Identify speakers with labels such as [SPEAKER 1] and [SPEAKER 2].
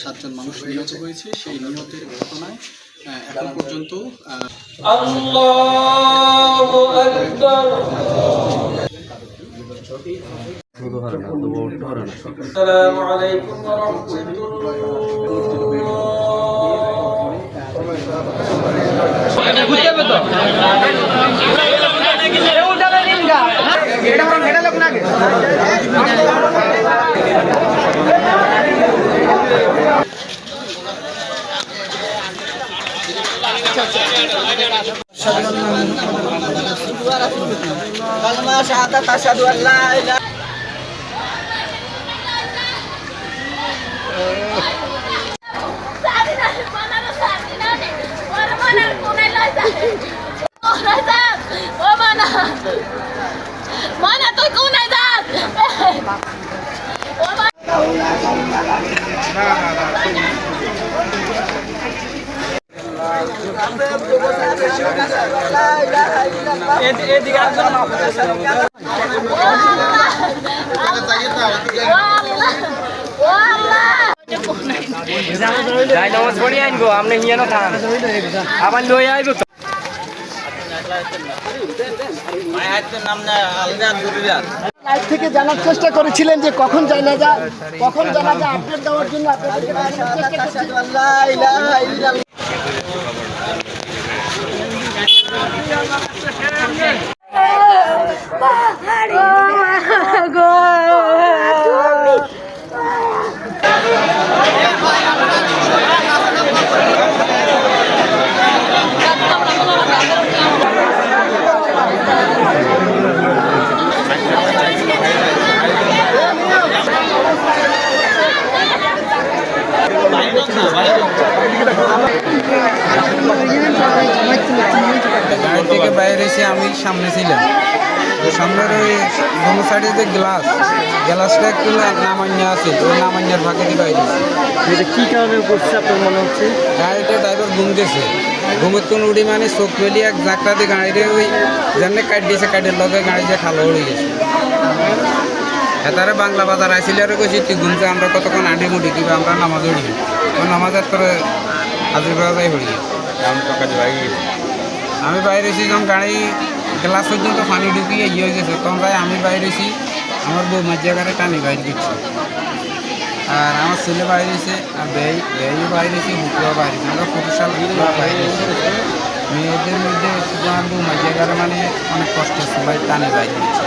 [SPEAKER 1] সাতজন মানুষ নিহত হয়েছে সেই নিহতের ঘটনায় এখন পর্যন্ত
[SPEAKER 2] আসসালামু আলাইকুম ওয়া রাহমাতুল্লাহ। কালমা শাহাদাত আশহাদু আল্লা
[SPEAKER 3] ইলাহা না না না
[SPEAKER 4] যাই নামাজ পড়ি আবার লই আইব তো
[SPEAKER 5] থেকে জানার চেষ্টা করেছিলেন যে কখন জানাজা কখন জানাজা আপডেট দেওয়ার জন্য চেষ্টা
[SPEAKER 6] এসে আমি সামনে ছিলাম। তো সামনের ওই দোনো সাইডে যে গ্লাস গ্লাসটা একটু নামান্য আছে ওই নামান্যার ফাঁকে দিয়ে বাইরে।
[SPEAKER 4] এটা কি কারণে করছে আপনার মনে হচ্ছে?
[SPEAKER 6] গাড়িটা ড্রাইভার ঘুম গেছে ঘুমের কোন উড়ি মানে চোখ মেলি এক জাকটা দিয়ে গাড়িতে ওই যেমনি কাট দিয়েছে কাটের লগে গাড়ি যে খালো উড়ে গেছে। এতারে বাংলা বাজার আইসিলে আর কইছি তুই ঘুমছে আমরা কতক্ষণ আডি মুডি কিবা আমরা নামাজ উড়ি। ওই নামাজের তোরে হাজির করা যায় হড়ি আমি বাইরে এসে যখন গাড়ি গ্লাস পর্যন্ত পানি ঢুকিয়ে ইয়ে হয়ে গেছে, তখন তাই আমি বাইরে এসি আমার বউ মাঝিয়া গাড়ি টানি বাইরে দিচ্ছে আর আমার ছেলে বাইরে এসে, আর ব্যয় ব্যয়ও বাইরে এসে হুকুয়া বাইরে এসে, আমরা পুরুষাল বাইরে এসে। মেয়েদের মধ্যে শুধু আমার বউ মাঝিয়া গাড়ি মানে অনেক কষ্ট সবাই টানে বাইরে দিচ্ছে